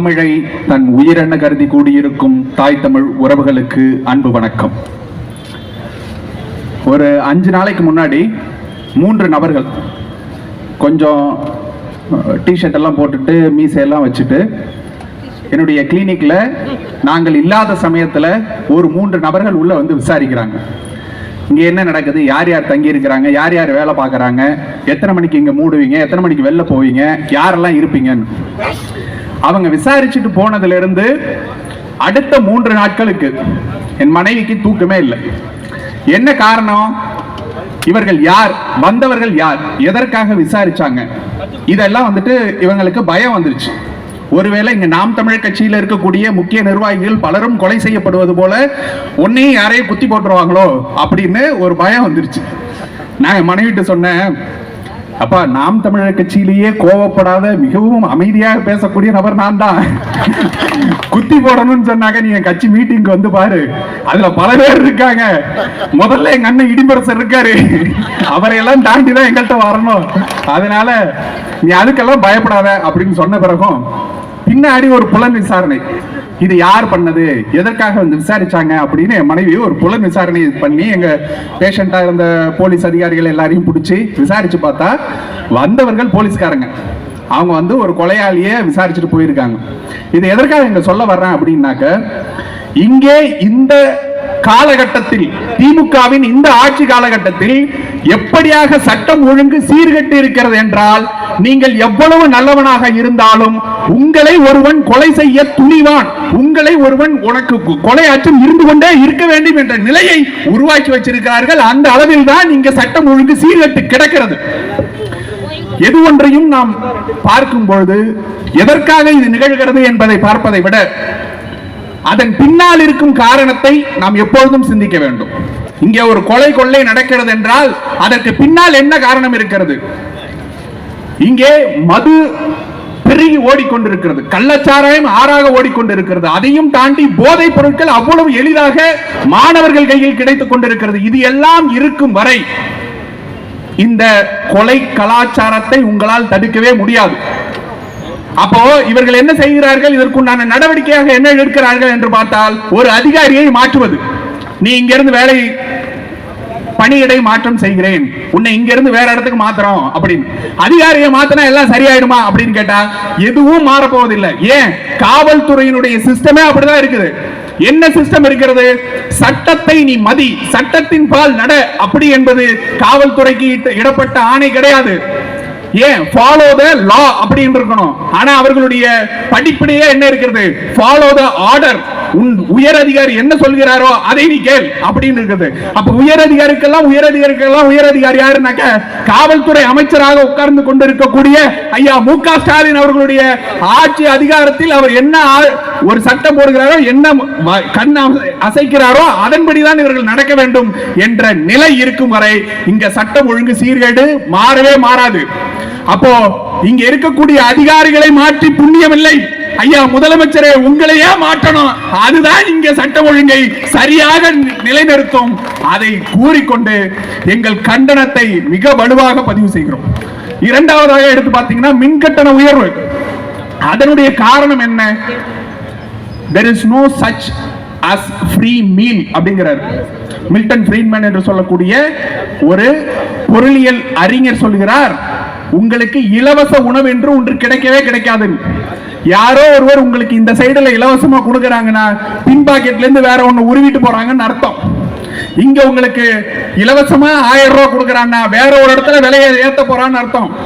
தமிழை தன் உயிரென கருதி கூடியிருக்கும் தாய் தமிழ் உறவுகளுக்கு அன்பு வணக்கம். ஒரு அஞ்சு நாளைக்கு முன்னாடி மூன்று நபர்கள் கொஞ்சம் டிஷர்ட் எல்லாம் போட்டுட்டு மீசையெல்லாம் வச்சுட்டு என்னுடைய கிளினிக்கில் நாங்கள் இல்லாத சமயத்துல ஒரு மூன்று நபர்கள் உள்ள வந்து விசாரிக்கிறாங்க. இங்கே என்ன நடக்குது? யார் யார் தங்கி இருக்கிறாங்க யார் யார் வேலை பார்க்கறாங்க? எத்தனை மணிக்கு இங்க மூடுவீங்க? எத்தனை மணிக்கு வெளில போவீங்க? யாரெல்லாம் இருப்பீங்கன்னு. அவங்க விசாரிச்சுட்டு போனதுல இருந்து அடுத்த மூன்று நாட்களுக்கு என் மனைவிக்கு தூக்கமே இல்லை. என்ன காரணம்? இவர்கள் யார்? வந்தவர்கள் யார்? எதற்காக விசாரிச்சாங்க? இதெல்லாம் வந்துட்டு இவங்களுக்கு பயம் வந்துருச்சு. ஒருவேளை இங்க நாம் தமிழர் கட்சியில இருக்கக்கூடிய முக்கிய நிர்வாகிகள் பலரும் கொலை செய்யப்படுவது போல உன்னையும் யாரையும் குத்தி போட்டுருவாங்களோ அப்படின்னு ஒரு பயம் வந்துருச்சு. நான் என் மனைவிட்டு சொன்னேன் அப்பா நாம் தமிழர் கட்சியிலேயே கோவப்படாத மிகவும் அமைதியாக பேசக்கூடிய நபர் நான் தான். குத்தி போடணும்னு சொன்னாங்க நீங்க கட்சி மீட்டிங்க்கு வந்து பாரு. அதுல பல பேர் இருக்காங்க. முதல்ல எங்க அண்ணன் இடிமரசர் இருக்காரு. அவரையெல்லாம் தாண்டி தான் எங்கள்கிட்ட வரணும். அதனால நீ அதுக்கெல்லாம் பயப்படாத அப்படின்னு சொன்ன பிறகும் பின்னாடி ஒரு புலன் விசாரணை. இது யார் பண்ணது? எதற்காக வந்து விசாரிச்சாங்க அப்படின்னு என் மனைவி ஒரு புலன் விசாரணை பண்ணி எங்க பேஷண்டா இருந்த போலீஸ் அதிகாரிகள் எல்லாரையும் பிடிச்சி விசாரிச்சு பார்த்தா வந்தவர்கள் போலீஸ்காரங்க. அவங்க வந்து ஒரு கொலையாளியை விசாரிச்சுட்டு போயிருக்காங்க. இது எதற்காக இங்க சொல்ல வர்றேன் அப்படின்னாக்க இங்கே இந்த காலகட்டத்தில் திமுகவின் இந்த ஆட்சி காலகட்டத்தில் எப்படியாக சட்டம் ஒழுங்கு சீர்கட்டு இருக்கிறது என்றால் நீங்கள் எவ்வளவு நல்லவனாக இருந்தாலும் உங்களை ஒருவன் கொலை செய்ய துணிவான். உங்களை ஒருவன் உனக்கு கொலை அச்சம் இருந்து கொண்டே இருக்க வேண்டும் என்ற நிலையை உருவாக்கி வச்சிருக்கிறார்கள். அந்த அளவில் தான் இங்க சட்டம் ஒழுங்கு சீர்கெட்டு கிடக்கிறது. எது ஒன்றையும் நாம் பார்க்கும் பொழுது எதற்காக இது நிகழ்கிறது என்பதை பார்ப்பதை விட அதன் பின்னால் இருக்கும் காரணத்தை நாம் எப்பொழுதும் சிந்திக்க வேண்டும். இங்கே ஒரு கொலை கொள்ளை நடக்கிறது என்றால் அதற்கு பின்னால் என்ன காரணம் இருக்கிறது? இங்கே மது பெருகி ஓடிக்கொண்டிருக்கிறது. கள்ளச்சாராயம் ஆறாக ஓடிக்கொண்டிருக்கிறது. அதையும் தாண்டி போதைப் பொருட்கள் அவ்வளவு எளிதாக மாணவர்கள் கையில் கிடைத்துக் கொண்டிருக்கிறது. இது எல்லாம் இருக்கும் வரை இந்த கொலை கலாச்சாரத்தை உங்களால் தடுக்கவே முடியாது. அப்போ இவர்கள் என்ன செய்கிறார்கள்? இதற்குண்டான நடவடிக்கையாக என்ன எடுக்கிறார்கள் என்று பார்த்தால் ஒரு அதிகாரியை மாற்றுவது. நீ இங்கிருந்து வேலை பணியிடை மாற்றம் செய்கிறேன். உன்னை இங்க இருந்து வேற இடத்துக்கு மாத்துறோம் அப்படின்னு. அதிகாரியை மாத்தினா எல்லாம் சரியாயிடுமா அப்படின்னு கேட்டா எதுவும் மாறப்போவதில்லை. ஏன்? காவல்துறையினுடைய சிஸ்டமே அப்படிதான் இருக்குது. என்ன சிஸ்டம் இருக்கிறது? சட்டத்தை நீ மதி சட்டத்தின் பால் நட அப்படி என்பது காவல்துறைக்கு இடப்பட்ட ஆணை கிடையாது. ஏன்? ஃபாலோ த லா அப்படின்னு இருக்கணும். ஆனா அவர்களுடைய படிப்படியே என்ன இருக்கிறது? ஃபாலோ த ஆர்டர் உன் உயர் அதிகாரி என்ன சொல்கிறாரோ அதை நீ கேள் அப்படின்னு இருக்குது. அப்ப உயர் அதிகாரிக்கெல்லாம் உயர் அதிகாரிக்கெல்லாம் உயர் அதிகாரி யாருனாக்க காவல்துறை அமைச்சராக உட்கார்ந்து கொண்டிருக்கக்கூடிய ஐயா மு க ஸ்டாலின் அவர்களுடைய ஆட்சி அதிகாரத்தில் அவர் என்ன ஆ- ஒரு சட்டம் போடுகிறாரோ என்ன கண் அசை- அசைக்கிறாரோ அதன்படிதான் இவர்கள் நடக்க வேண்டும் என்ற நிலை இருக்கும் வரை இங்க சட்டம் ஒழுங்கு சீர்கேடு மாறவே மாறாது. அப்போ இங்க இருக்கக்கூடிய அதிகாரிகளை மாற்றி புண்ணியம் இல்லை ஐயா முதலமைச்சரே உங்களையே மாற்றணும். அதுதான் இங்க சட்டம் ஒழுங்கை சரியாக நி- நிலைநிறுத்தும். அதை கூறிக்கொண்டு எங்கள் கண்டனத்தை மிக வலுவாக பதிவு செய்கிறோம். இரண்டாவதாக எடுத்து பார்த்தீங்கன்னா மின்கட்டண உயர்வு. அதனுடைய காரணம் என்ன? There is no such as free meal அப்படிங்கிறார். மில்டன் ஃப்ரீட்மேன் என்று சொல்லக்கூடிய ஒரு பொருளியல் அறிஞர் சொல்கிறார் உங்களுக்கு இலவச உணவு என்று ஒன்று கிடைக்கவே கிடைக்காது. யாரோ ஒருவர் உங்களுக்கு இந்த சைடுல இலவசமா கொடுக்கறாங்கன்னா பின் பாக்கெட்ல இருந்து வேற ஒண்ணு உருவிட்டு போறாங்கன்னு அர்த்தம். இங்க உங்களுக்கு இலவசமா ஆயிரம் ரூபாய் கொடுக்கறான்னா வேற ஒரு இடத்துல விலையை ஏத்த போறான்னு அர்த்தம்.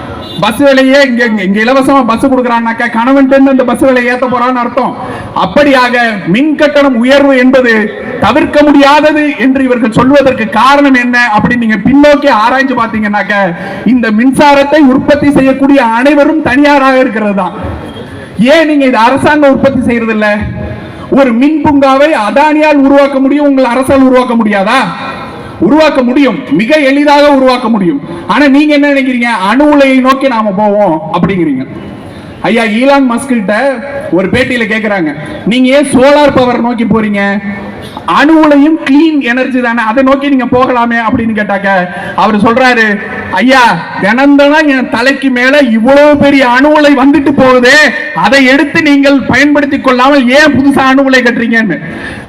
பஸ் விலையே இங்க இங்க- இலவசமா பஸ் கொடுக்குறான்னாக்கா கணவன் அந்த பஸ் விலையை ஏத்த போறான்னு அர்த்தம். அப்படியாக மின் கட்டணம் உயர்வு என்பது தவிர்க்க முடியாதது என்று இவர்கள் சொல்வதற்கு காரணம் என்ன அப்படி நீங்க பின்னோக்கி ஆராய்ஞ்சு பாத்தீங்கன்னாக்க இந்த மின்சாரத்தை உற்பத்தி செய்யக்கூடிய அனைவரும் தனியாராக இருக்கிறது தான். ஏன் நீங்க இது அரசாங்கம் உற்பத்தி செய்யறது இல்ல ஒரு மின் பூங்காவை அதானியால் உருவாக்க முடியும் உங்கள் அரசால் உருவாக்க முடியாதா? உருவாக்க முடியும். மிக எளிதாக உருவாக்க முடியும். ஆனா நீங்க என்ன நினைக்கிறீங்க? அணு உலையை நோக்கி நாம போவோம் அப்படிங்கிறீங்க. ஐயா ஈலான் மஸ்கிட்ட ஒரு பேட்டியில கேக்குறாங்க. நீங்க ஏன் சோலார் பவர் நோக்கி போறீங்க? அணு உலையும் கிளீன் எனர்ஜி தானே? அதை நோக்கி நீங்க போகலாமே அப்படின்னு கேட்டாக்க அவர் சொல்றாரு ஐயா தினந்தனம் என் தலைக்கு மேல இவ்வளவு பெரிய அணு உலை வந்துட்டு போகுது அதை எடுத்து நீங்கள் பயன்படுத்திக் கொள்ளாமல் ஏன் புதுசா அணு உலை கட்டுறீங்கன்னு?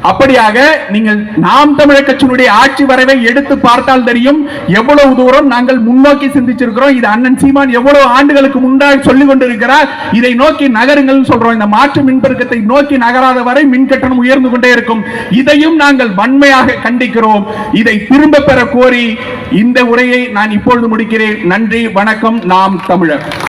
அப்படியாக நீங்கள் நாம் தமிழர் கட்சியினுடைய ஆட்சி வரவை எடுத்து பார்த்தால் தெரியும் எவ்வளவு தூரம் நாங்கள் முன்னோக்கி சிந்திச்சிருக்கிறோம். இது அண்ணன் சீமான் எவ்வளவு ஆண்டுகளுக்கு முன்னாடி சொல்லிக் கொண்டிருக்கிறார். இதை நோக்கி நகருங்கள் சொல்றோம். இந்த மாற்று மின்பெருக்கத்தை நோக்கி நகராத வரை மின் கட்டணம் உயர்ந்து கொண்டே இருக்கும். இதையும் இதையும் நாங்கள் வன்மையாக கண்டிக்கிறோம். இதை திரும்ப பெற கோரி இந்த உரையை நான் இப்பொழுது முடிக்கிறேன். நன்றி வணக்கம். நாம் தமிழர்.